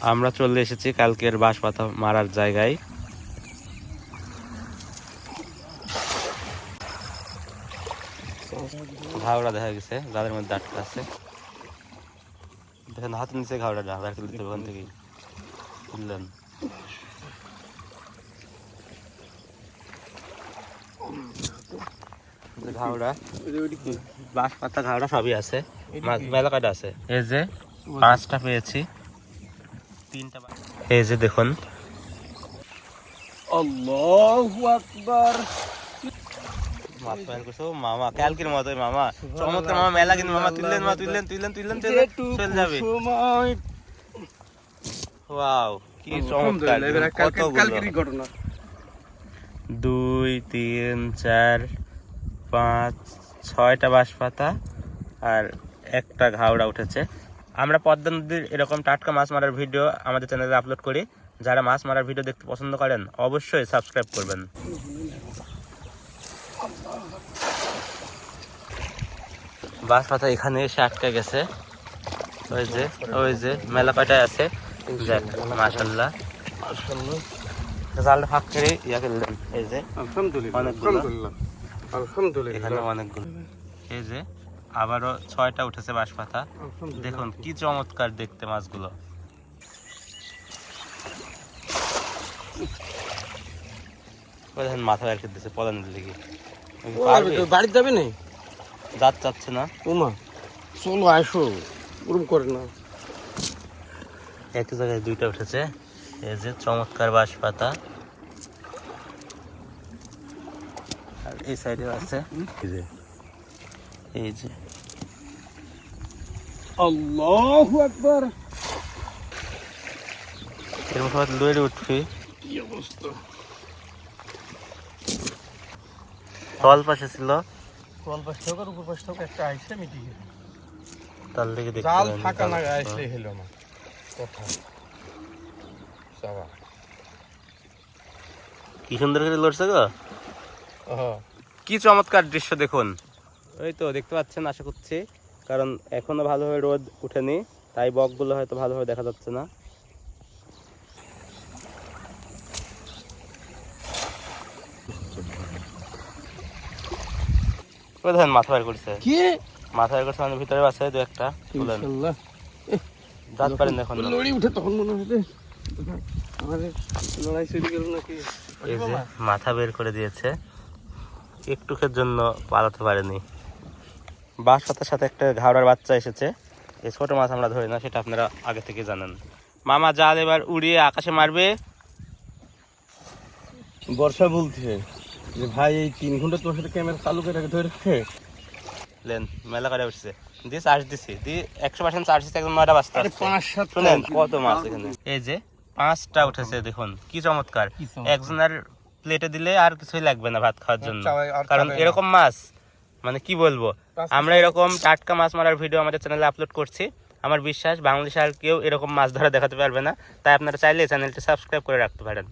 আমরা চলে এসেছি কালকের বাঁশ পাতা মারার জায়গায়। ঘাওড়া দেখা গেছে গাদের মধ্যে আটকা আছে। দেখেন হাতের নিচে ঘাওড়াটা বের করে দিতে ওখান থেকেই। বুঝলেন যে ঘাওড়া বাঁশ পাতা ঘাওড়া সবই আছে। মা- মেলা কয়টা আছে। এই যে পাঁচটা পেয়েছি। এই যে দেখুন। মামা কালকের মতোই মামা। চমৎকার মামা মেলা কিন্তু মামা তুললেন মা তুললেন তুললেন তুললেন তুললেন চলে যাবে। ওয়াও কি চমৎকার ঘটনা। দুই তিন চার পাঁচ ছয়টা বাঁশ পাতা আর একটা ঘাওড়া উঠেছে। আমরা পদ্মা নদীর এরকম টাটকা মাছ মারার ভিডিও আমাদের চ্যানেলে আপলোড করি। যারা মাছ মারার ভিডিও দেখতে পছন্দ করেন অবশ্যই সাবস্ক্রাইব করবেন। বাঁশ পাতা এখানে এসে আটকে গেছে। ওই যে ওই যে মেলা পাটায় আছে। যাক মাশাল্লাহ জালটা ফাঁক করে ইয়া করলেন এই যে আলহামদুলিল্লাহ আলহামদুলিল্লাহ। আলহামদুলিল্লাহ। এখানে অনেকগুলো। এই যে আবারও ছয়টা উঠেছে বাঁশ পাতা দেখুন কি চমৎকার দেখতে মাছগুলো। দেখেন মাথা আর দিতেছে পলানের দিকে। বাড়িতে যাবে না? দাঁত চাচ্ছে না? ওমা চলো আসো ওরম করে না। একই জায়গায় দুইটা উঠেছে। এই যে চমৎকার বাঁশ পাতা আর এই সাইডেও আছে। এই যে। আল্লাহু আকবার। এরকম সবাই লড়ে উঠবে। কি অবস্থা? তল পাশে ছিল। কল পাশ উপর পাশ থেকে একটা আইসে মিটি গেছে তার দিকে দেখতে জাল ফাঁকা না হলো না। কথা। সাবা কি সুন্দর করে লড়ছে গো। হ্যাঁ কি চমৎকার দৃশ্য দেখুন। ওই তো দেখতে পাচ্ছেন আশা করছি। কারণ এখনও ভালোভাবে রোদ উঠেনি তাই বকগুলো হয়তো ভালোভাবে দেখা যাচ্ছে না। দেখেন মাথা বের করছে। কি? মাথা বের করছে মানে ভিতরে আছে দু একটা তুলেন। দাঁত পারেন দেখুন। লড়ি উঠে তখন মনে হচ্ছে আমাদের লড়াই শুরু গেল নাকি? এই যে মাথা বের করে দিয়েছে। একটুকের জন্য পালাতে পারেনি। বাঁশ পাতার সাথে একটা ঘাওড়ার বাচ্চা এসেছে। এই ছোট মাছ আমরা ধরি না সেটা আপনারা আগে থেকে জানেন। মামা জাল এবার উড়িয়ে আকাশে মারবে। বর্ষা বলছে যে ভাই এই তিন ঘণ্টা তোমার সাথে ক্যামেরা চালু করে ধরে রেখে? লেন মেলা করে উঠছে দিয়ে চার্জ দিছি দিয়ে একশো পার্সেন্ট চার্জ দিচ্ছে একদম নয়টা বাজতে শুনেন কত মাছ এখানে? এই যে পাঁচটা উঠেছে দেখুন কি চমৎকার। একজনের প্লেটে দিলে আর কিছুই লাগবে না ভাত খাওয়ার জন্য। কারণ এরকম মাছ মানে কি বলব? আমরা এরকম টাটকা মাছ মারার ভিডিও আমাদের চ্যানেলে আপলোড করছি। আমার বিশ্বাস, বাংলাদেশে আর কেউ এরকম মাছ ধরা দেখাতে পারবে না। তাই আপনারা চাইলে চ্যানেলটি সাবস্ক্রাইব করে রাখতে পারেন।